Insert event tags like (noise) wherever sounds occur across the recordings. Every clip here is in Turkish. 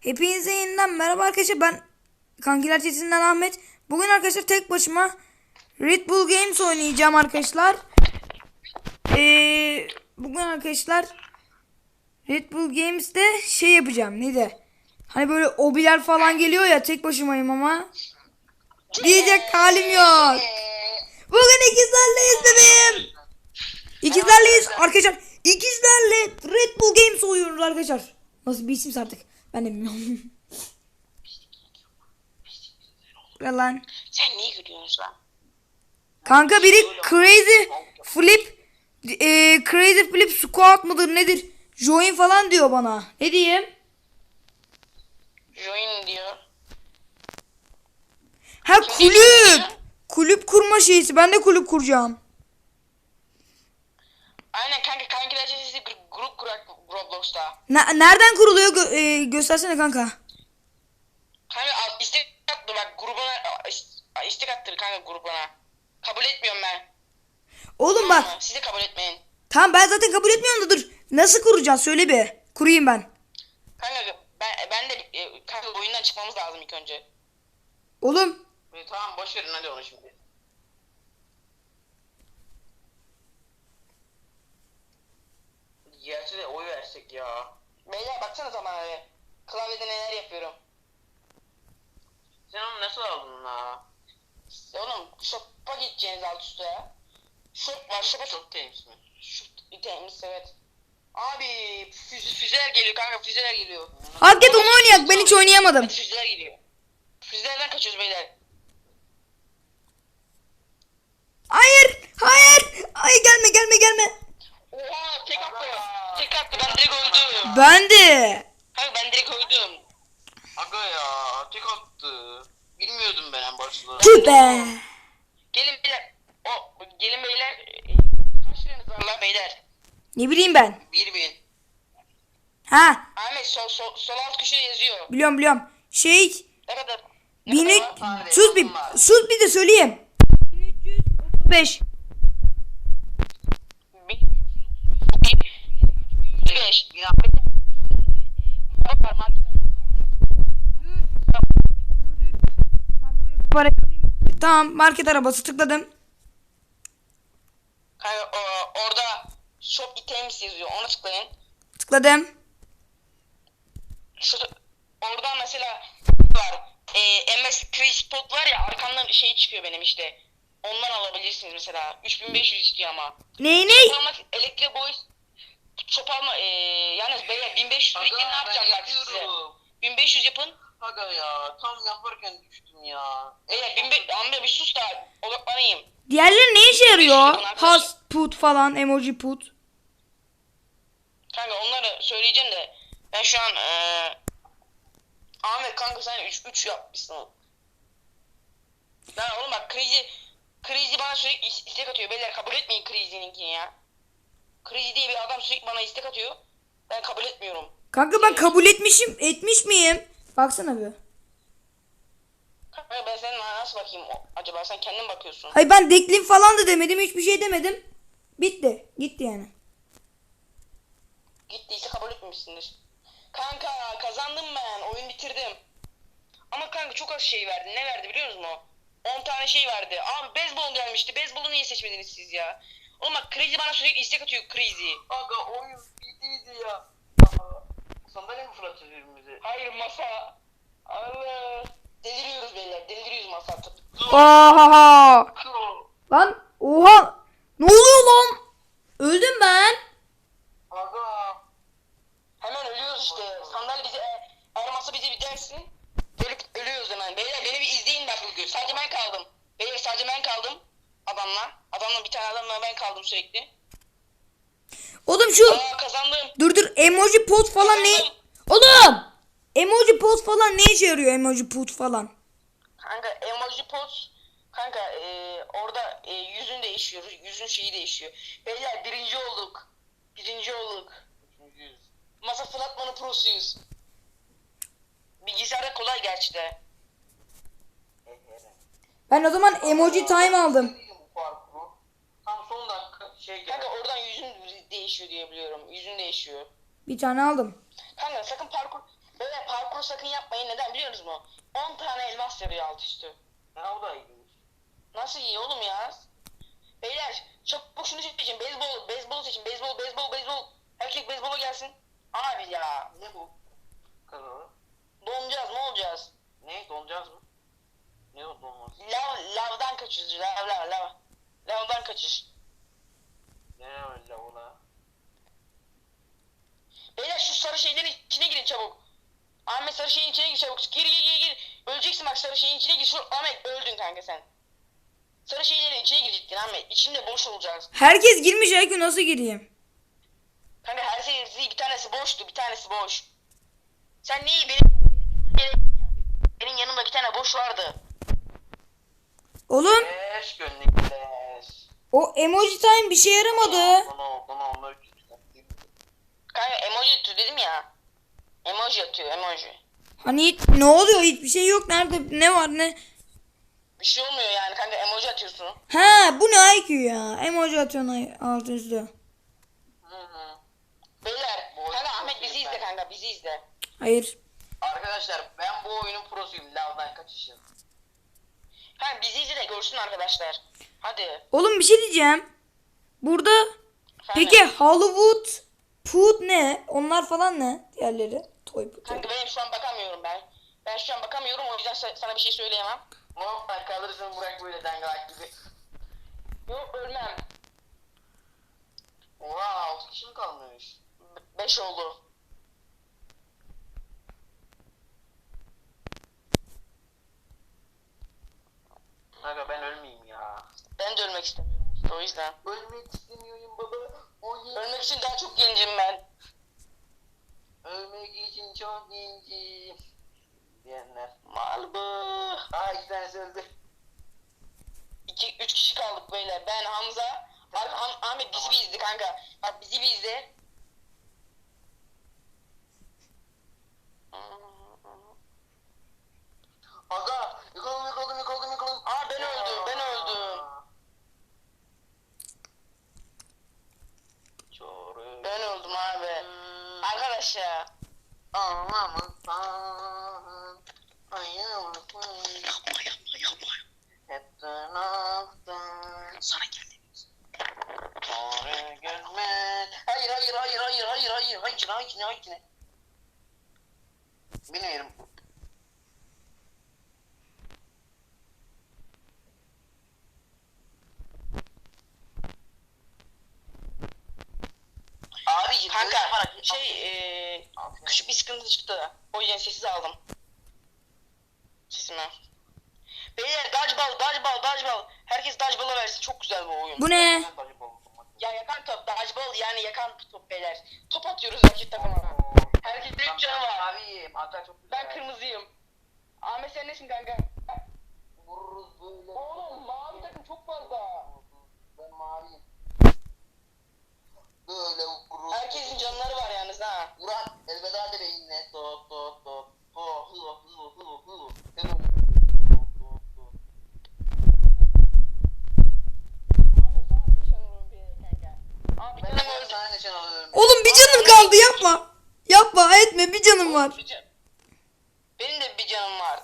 Hepinize yeniden merhaba arkadaşlar ben Kankiler Çetesi'nden Ahmet. Bugün arkadaşlar tek başıma Red Bull Games oynayacağım arkadaşlar. Ee, bugün arkadaşlar Red Bull Games'te şey yapacağım neydi? Hani böyle obiler falan geliyor ya tek başımayım ama. Diyecek halim yok. Bugün ikizlerleyiz bebeğim. İkizlerleyiz arkadaşlar. İkizlerle Red Bull Games oynuyoruz arkadaşlar. Nasıl bir isimse artık. Ben de bilmiyorum. (laughs) Ve lan. Sen niye gülüyorsun lan? Kanka biri crazy flip e, crazy flip squat mıdır nedir? Join falan diyor bana. Ne diyeyim? Join diyor. Ha kulüp. Kulüp kurma şeysi. Ben de kulüp kuracağım. Nereden kuruluyor? Gö- e, göstersene kanka. Kanka istek attı bak grubuna istek attı kanka grubuna. Kabul etmiyorum ben. Oğlum bak. Siz de kabul etmeyin. Tamam ben zaten kabul etmiyorum da dur. Nasıl kuracağız? Söyle bir. Kurayım ben. Kanka ben, ben de e, kanka oyundan çıkmamız lazım ilk önce. Oğlum. E, tamam boş verin hadi onu şimdi. Gerçi de oy versek ya. Beyler baksana zaman abi. Klavyede neler yapıyorum. Sen onu nasıl aldın la? Oğlum şopa gideceğiniz alt üstte ya. Şop var şopa çok temiz mi? Şop temiz evet. Abi füze, füzeler geliyor kanka füzeler geliyor. Hak et onu oynayak. Ben hiç oynayamadım. Hadi füzeler geliyor. Füzelerden kaçıyoruz beyler. Hayır. Hayır. Ay gelme gelme gelme. Oha tek attı. Tek attı ben direkt öldüm. Ben de. Hayır ben direkt öldüm. Aga ya tek attı. Bilmiyordum ben en başta. Tüh be. Gelin beyler. O gelin beyler. Kaç liranız var lan beyler? Ne bileyim ben. Bir bin. Ha. Ahmet sol, sol, sol alt köşede yazıyor. Biliyorum biliyorum. Şey. Ne kadar? Ne kadar var? Abi, sus bir var. sus bir de söyleyeyim. 1335. Beş. Var, market- Para Tamam market arabası tıkladım. Kanka o, orada shop items yazıyor. Ona tıklayın. Tıkladım. Şu oradan mesela var. E, MS Free Spot var ya arkamdan şey çıkıyor benim işte. Ondan alabilirsiniz mesela. 3500 istiyor ama. Ney ney? elektrik boy shop alma e, yalnız beyler 1500 bekleyin ne yapacağım bak size. 1500 yapın. Aga ya tam yaparken düştüm ya. Beyler 1500 amca bir sus da odaklanayım. Diğerleri ne işe yarıyor? Has put falan emoji put. Kanka onları söyleyeceğim de ben şu an e, Ahmet kanka sen 3 3 yapmışsın. Lan oğlum bak Crazy Crazy bana sürekli is- istek atıyor. Beyler kabul etmeyin Crazy'ninkini ya. Crazy diye bir adam sürekli bana istek atıyor. Ben kabul etmiyorum. Kanka ben kabul etmişim. Etmiş miyim? Baksana bir. Kanka ben senin nasıl bakayım o- acaba sen kendin bakıyorsun. Hayır ben deklim falan da demedim. Hiçbir şey demedim. Bitti. Gitti yani. Gittiyse kabul etmemişsindir. Kanka kazandım ben. Oyun bitirdim. Ama kanka çok az şey verdi. Ne verdi biliyor musun? 10 tane şey verdi. Abi beyzbol gelmişti. Beyzbolu niye seçmediniz siz ya? Oğlum bak Crazy bana sürekli istek atıyor Crazy. Aga oyun bittiydi ya. Sandalye mi fırlatacağız birbirimize? Hayır masa. Allah. Deliriyoruz beyler. Deliriyoruz masa atıp. Oha. Lan oha. Ne oluyor lan? Öldüm ben. Aga. Hemen ölüyoruz işte. Sandalye bize eğer masa bize bir dersin. Ölüp ölüyoruz hemen. Beyler beni bir izleyin bak bugün. Sadece ben kaldım. Beyler sadece ben kaldım. Adamla. Adamla bir tane adamla ben kaldım sürekli. Oğlum şu Aa kazandım. dur dur emoji pot falan ne? Oğlum. Emoji pot falan ne işe yarıyor emoji pot falan? Kanka emoji poz kanka e, orada e, yüzün değişiyor. Yüzün şeyi değişiyor. Beyler birinci olduk. Birinci olduk. Üçüncüyüz. Masa fırlatmanın prosuyuz. Bilgisayarda kolay gerçi de. Ben o zaman emoji time aldım. Değilim bu parkuru. Tam son dakika şey geldi. Kanka oradan yüzün değişiyor diye biliyorum. Yüzün değişiyor. Bir tane aldım. Kanka sakın parkur Böyle parkur sakın yapmayın. Neden biliyor musunuz mu? 10 tane elmas yarıyor alt üstü. Ha o da iyiymiş. Nasıl iyi oğlum ya? Beyler çabuk şunu seçin. Beyzbol, beyzbol seçin. Beyzbol, beyzbol, beyzbol. Herkes beyzbola gelsin. Abi ya. Ne bu? Kanalı. Donacağız ne olacağız? Ne? Donacağız mı? Ne o donmaz? Lav, lavdan kaçış. Lav, lav, lav. Lavdan kaçış. Ne öyle ola? Beyler şu sarı şeylerin içine girin çabuk. Ahmet sarı şeyin içine gir çabuk. Gir gir gir gir. Öleceksin bak sarı şeyin içine gir. Şu Ahmet öldün kanka sen. Sarı şeylerin içine girecektin Ahmet. İçinde boş olacağız. Herkes girmiş Aykut nasıl gireyim? Kanka her şey bir tanesi boştu bir tanesi boş. Sen neyi benim benim, benim yanımda bir tane boş vardı. Oğlum Leş gönlük leş. O emoji time bir şey yaramadı. Bunu bunu onu Kanka emoji atıyor dedim ya. Emoji atıyor emoji. Hani ne oluyor hiçbir şey yok nerede ne var ne? Bir şey olmuyor yani kanka emoji atıyorsun. Ha bu ne IQ ya? Emoji atıyorsun ay- altı üstü. Hı hı. Beyler kanka Ahmet bizi izle kanka bizi izle. Hayır. Arkadaşlar ben bu oyunun prosuyum. Lavdan kaçışın. Kanka bizi izle de görsün arkadaşlar. Hadi. Oğlum bir şey diyeceğim. Burada Efendim? peki Hollywood Food ne? Onlar falan ne? Diğerleri. Toy Put. Kanka benim şu an bakamıyorum ben. Ben şu an bakamıyorum o yüzden sa- sana bir şey söyleyemem. Normal kalırsın bırak böyle dangalak gibi. Yok ölmem. Oha 6 kişi mi kalmış? 5 oldu. Aga ben ölmeyeyim ya. Ben de ölmek istemiyorum işte o yüzden. Ölmek istemiyorum baba. Oyun. Ölmek için daha çok gencim ben. Ölmek için çok gencim. Diyenler. Malbı. Aa iki tanesi öldü. 2 3 kişi kaldık böyle. Ben Hamza. Abi, Ah- Ahmet bizi bir izle kanka. Bak bizi bir izle. Aga yakaladım yakaladım yakaladım yakaladım. Aa ben öldüm ben öldüm. Çoru. Ben öldüm abi. Arkadaşlar. Anlamazsan ayılsın. Yapma yapma yapma. Hep taraftan. Sana geldim. Doğru görmez. Hayır hayır hayır hayır hayır hayır hayır hayır hayır hayır. Bilmiyorum. Abi Kanka şey eee Aferin. Küçük bir sıkıntı çıktı. O yüzden sessiz aldım. Sesimi. Beyler dodgeball, dodgeball, dodgeball. Herkes dodgeball'a versin. Çok güzel bu oyun. Bu ne? Ya yakan top, dodgeball yani yakan top beyler. Top atıyoruz rakip takıma. Herkesin üç canı var. Abi hatta çok güzel. Ben kırmızıyım. Ahmet sen nesin kanka? Vururuz böyle. Oğlum mavi takım çok fazla. Ben maviyim. Böyle vururuz. Herkesin canları var yalnız ha. Murat El verdadero to, to, to, to, hulo, hulo, hulo, hulo. Oğlum bir canım kaldı yapma. Yapma etme bir canım var. Benim de bir canım var.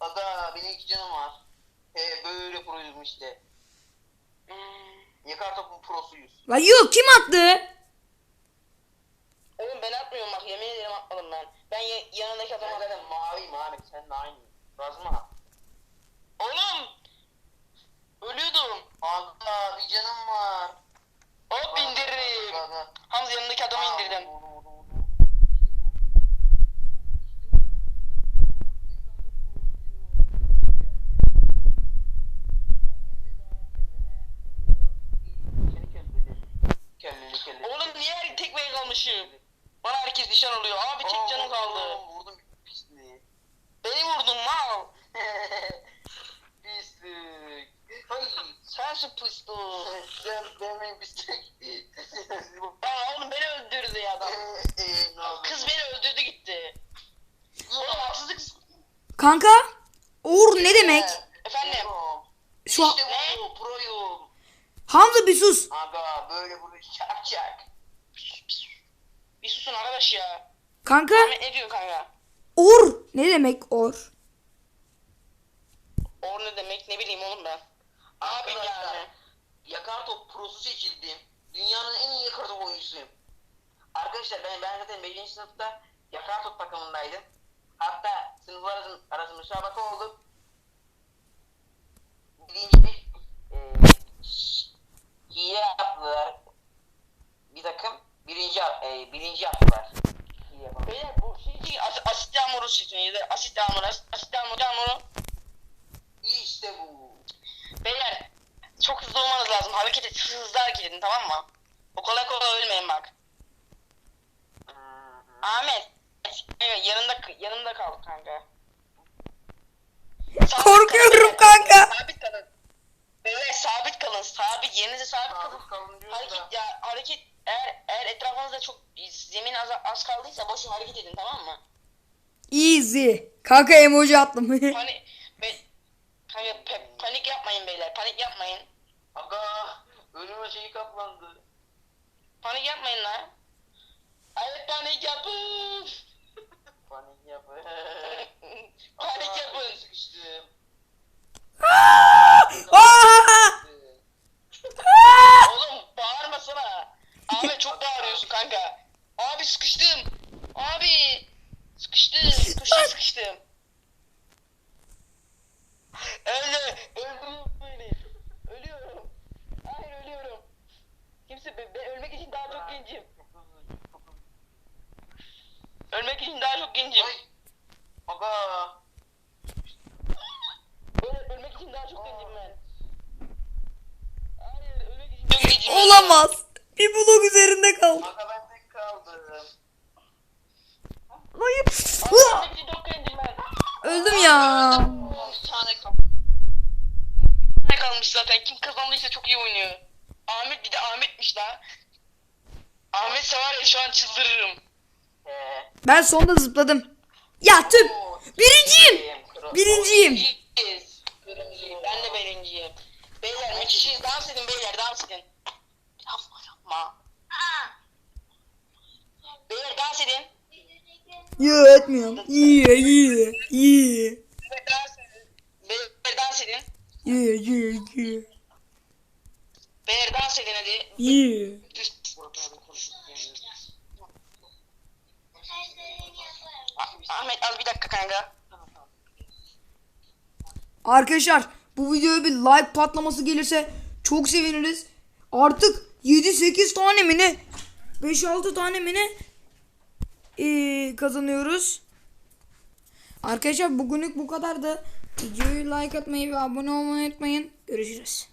Ada benim iki canım var. He böyle proyum işte. Hmm. Yakar topun prosuyuz. La yok kim attı? Oğlum ben atmıyorum bak yemin ederim atmadım ben. Ben ya- yanındaki adama zaten maviyim abi sen de aynı. Razma. Oğlum! Ölüyordum. Aga bir canım var. Hop indiririm. Hamza yanındaki adamı indirdim. Oğlum niye tek ben kalmışım? Bana herkes nişan oluyor. Abi tek canım kaldı. Vurdum pisliği. Beni vurdun mal. (laughs) Pislik. Hayır. Sensin pıslı. Sen demeyin pislik. Aa oğlum beni öldürdü ya adam. (laughs) Kız beni öldürdü gitti. Oğlum haksızlık. Kanka Uğur ne demek? Efendim. Şu an... İşte bu proyum. Hamza bir sus. Aga böyle bunu çak çak. Bir susun arkadaş ya. Kanka Ahmet ne diyor kanka? Or ne demek or? O ne demek ne bileyim oğlum ben. Abi Arkadaşlar, yani. Yakar top prosu seçildim. Dünyanın en iyi yakar top oyuncusuyum. Arkadaşlar ben, ben zaten 5. sınıfta yakar top takımındaydım. Hatta sınıflar arası, arası müsabaka oldu. Birinci bir e, hile yaptılar. Bir takım birinci yap- e, birinci yaptılar. Beyler bu şey değil. As asit yağmuru seçin. Ya da asit yağmuru. Asit, asit yağmuru. yağmuru. İşte bu. Beyler çok hızlı olmanız lazım. Hareket et. Hızlı hareket edin tamam mı? O kolay kolay ölmeyin bak. Ahmet. Evet yanında yanında kal kanka. Sabit Korkuyorum kalın. kanka. Sabit kalın. Beyler sabit kalın. Sabit. Yerinize sabit kalın. Sabit kalın diyoruz Hareket da. ya hareket eğer eğer etrafınızda çok zemin az, az kaldıysa boşuna hareket edin tamam mı? Easy. Kanka emoji attım. (laughs) Panik be, kanka, pe- panik yapmayın beyler. Panik yapmayın. Aga önüme şey kaplandı. Panik yapmayın lan. Evet panik yapın. Panik (laughs) yapı. panik yapın. (laughs) Sıkıştım. Aa! Oğlum bağırmasana. Ahmet çok bağırıyorsun kanka. Abi sıkıştım. Abi. Sıkıştım. Köşeye sıkıştım. Öldü. Öldürüyor beni. Ölüyorum. Hayır ölüyorum. Kimse be, be- ölmek için daha çok gencim. Ölmek için daha çok gencim. Ay. Aga. Öl- ölmek için daha çok gencim ben. Hayır ölmek için çok gencim. ben. Olamaz. Bir blok üzerinde kaldı. Aga ben tek kaldım. Hayır. Öldüm ya. Bir tane kalmış. Ne kalmış zaten. Kim kazandıysa çok iyi oynuyor. Ahmet bir de Ahmet'miş lan. Ahmet var ya şu an çıldırırım. Ben sonda zıpladım. Ya tüp. Birinciyim. Birinciyim. Ben de birinciyim. Beyler müthişiz. Dans edin beyler dans edin. Yapma. Beyler dans edin. Yo etmiyorum. İyi iyi iyi. Beyler dans edin. Beyler dans edin. İyi iyi iyi. Beyler dans edin hadi. İyi. Ah- Ahmet al bir dakika kanka. Arkadaşlar bu videoya bir like patlaması gelirse çok seviniriz. Artık 7-8 tane mi ne? 5-6 tane mi ne? Ee, kazanıyoruz. Arkadaşlar bugünlük bu kadar da videoyu like atmayı ve abone olmayı unutmayın. Görüşürüz.